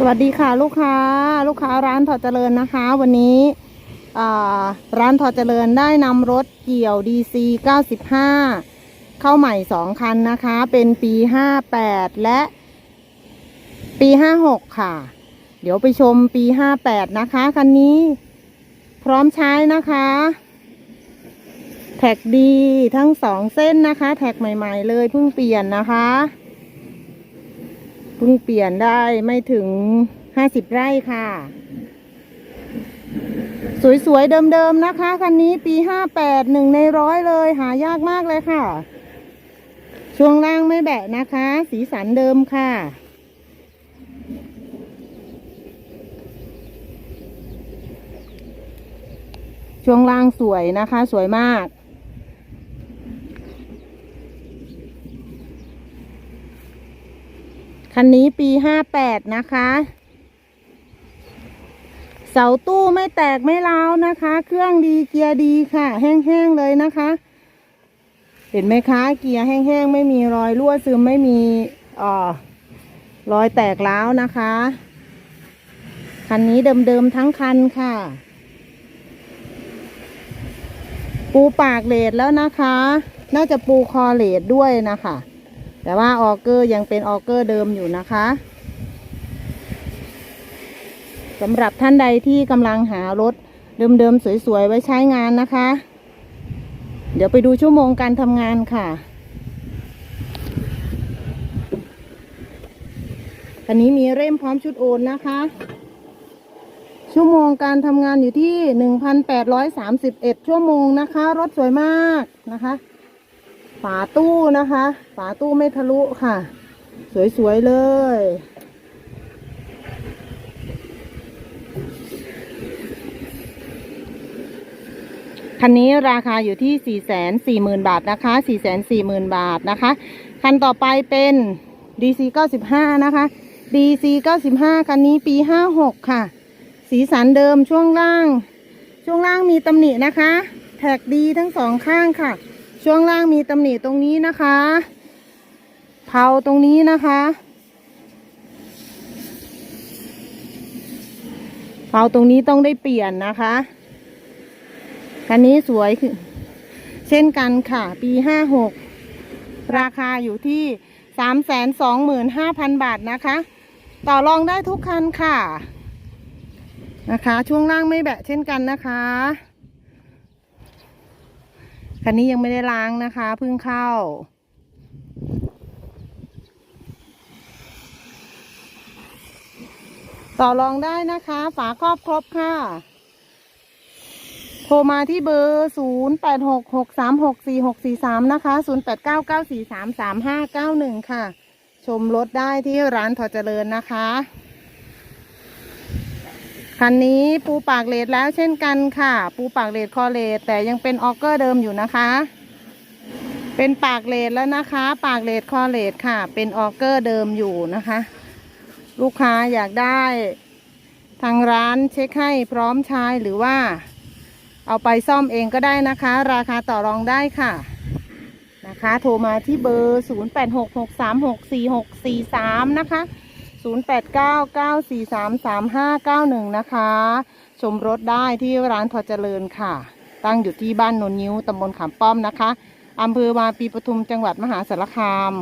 สวัสดีค่ะลูกค้าลูกค้าร้านถอดเจริญนะคะ วันนี้ร้านถอดเจริญได้นำรถเกี่ยว DC 95 เข้าใหม่ 2 คันนะคะ เป็นปี 58 และปี 56 ค่ะ เดี๋ยวไปชมปี 58 นะคะ คันนี้พร้อมใช้นะคะ แท็กดีทั้งสองเส้นนะคะ แท็กใหม่ ๆ เลยเพิ่งเปลี่ยนนะคะ เพิ่งเปลี่ยนได้ไม่ถึงห้าสิบไร่ค่ะ สวยๆ เดิมๆ นะคะคันนี้ปีห้าแปดหนึ่งในร้อยเลย หายากมากเลยค่ะ ช่วงล่างไม่แบะนะคะ สีสันเดิมค่ะช่วงล่างสวยนะคะ สวยมาก คันนี้ปีห้าแปดนะคะ เสาตู้ไม่แตกไม่ร้าวนะคะ เครื่องดีเกียร์ดีค่ะ แห้งๆเลยนะคะ เห็นไหมคะเกียร์แห้งๆไม่มีรอยรั่วซึมไม่มีอ่อรอยแตกร้าวนะคะ คันนี้เดิมๆทั้งคันค่ะ ปูปากเลดแล้วนะคะ น่าจะปูคอเลดด้วยนะคะ แต่ว่าออเกอร์ยังเป็นออเกอร์เดิมอยู่นะคะสำหรับท่านใดที่กำลังหารถเดิมๆสวยๆไว้ใช้งานนะคะ เดี๋ยวไปดูชั่วโมงการทำงานค่ะอันนี้มีเร่มพร้อมชุดโอนนะคะ ชั่วโมงการทำงานอยู่ที่ 1,831 ชั่วโมงนะคะ รถสวยมากนะคะ ฝาตู้นะคะ ฝาตู้ไม่ทะลุค่ะ สวย ๆ เลย คันนี้ราคาอยู่ที่ 440,000 บาทนะคะ 440,000 บาทนะคะ คันต่อไปเป็น DC 95 นะคะ DC 95 คันนี้ปี 56 ค่ะ สีสันเดิมช่วงล่าง ช่วงล่างมีตำหนินะคะ แท็กดีทั้งสองข้างค่ะ ช่วงล่างมีตำหนิตรงนี้นะคะเผาตรงนี้นะคะเผาตรงนี้ต้องได้เปลี่ยนนะคะคันนี้สวยคือเช่นกันค่ะ ปีห้าหกราคาอยู่ที่สามแสนสองหมื่นห้าพันบาทนะคะ ต่อรองได้ทุกคันค่ะนะคะ ช่วงล่างไม่แบะเช่นกันนะคะ คันนี้ยังไม่ได้ล้างนะคะ เพิ่งเข้า ต่อรองได้นะคะ ฝาครอบครบค่ะ โทรมาที่เบอร์ 0 8 6 6 3 6 4 6 4 3 นะคะ 0 8 9 9 4 3 3 5 9 1 ค่ะ ชมรถได้ที่ร้านถอเจริญนะคะ คันนี้ปูปากเลดแล้วเช่นกันค่ะ ปูปากเลดคอเลดแต่ยังเป็นออกเกอร์เดิมอยู่นะคะ เป็นปากเลดแล้วนะคะ ปากเลดคอเลดค่ะ เป็นออกเกอร์เดิมอยู่นะคะ ลูกค้าอยากได้ทางร้านเช็คให้พร้อมใช้หรือว่า เอาไปซ่อมเองก็ได้นะคะ ราคาต่อรองได้ค่ะนะคะ โทรมาที่เบอร์ 0866364643 นะคะ 0899433591 นะคะ ชมรถได้ที่ร้านทอเจริญค่ะ ตั้งอยู่ที่บ้านโนนนิ้วตำบลขามป้อมนะคะอำเภอวาปีปทุมจังหวัดมหาสารคาม